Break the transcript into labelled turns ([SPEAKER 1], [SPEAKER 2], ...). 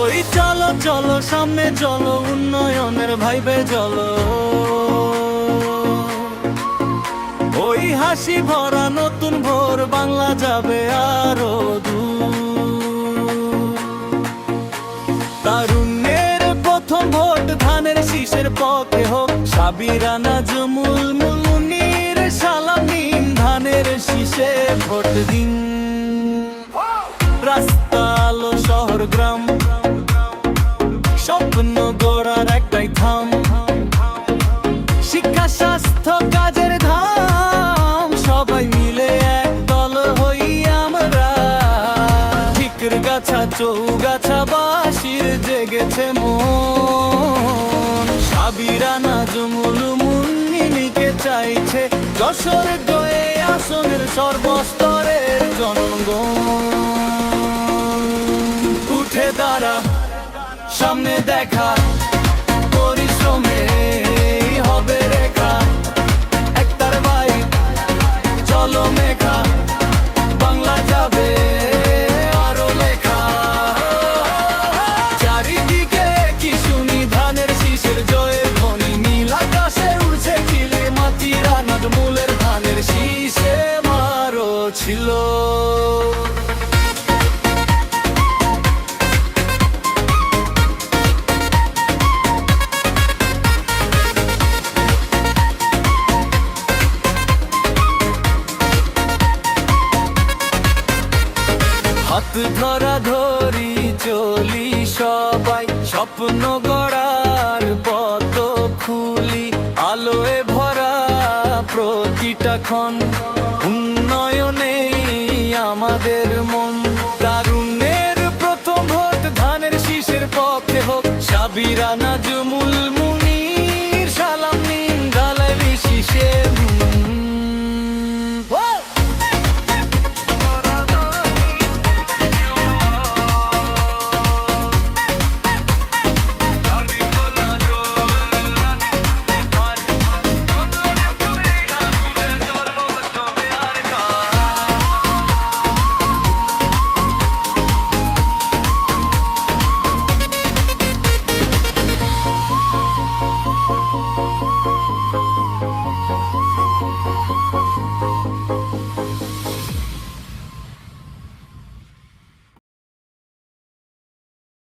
[SPEAKER 1] ওই চলো চলো, সামনে চলো, উন্নয়নের ভাইবে চলো। ওই হাসি ভরা নতুন ভোর, বাংলা যাবে আরও তারুণ্যের প্রথম ভোট, ধানের শীষের পথে হোক, সাবিরানা, জমুল গাছা চৌগাছা বাসির জেগেছে মন। সাবিরানা জমুল মুন্নিকে চাইছে যশোর জয়ে আসনের সর্বস্তরের জনগণ। উঠে দাঁড়া, সামনে দেখা। ছিল। হাত ধরা ধরি চলি সবাই স্বপ্ন গড়ার পথ খুলি আলোয় ভরা প্রতিটা ক্ষণ বিরানা 啊。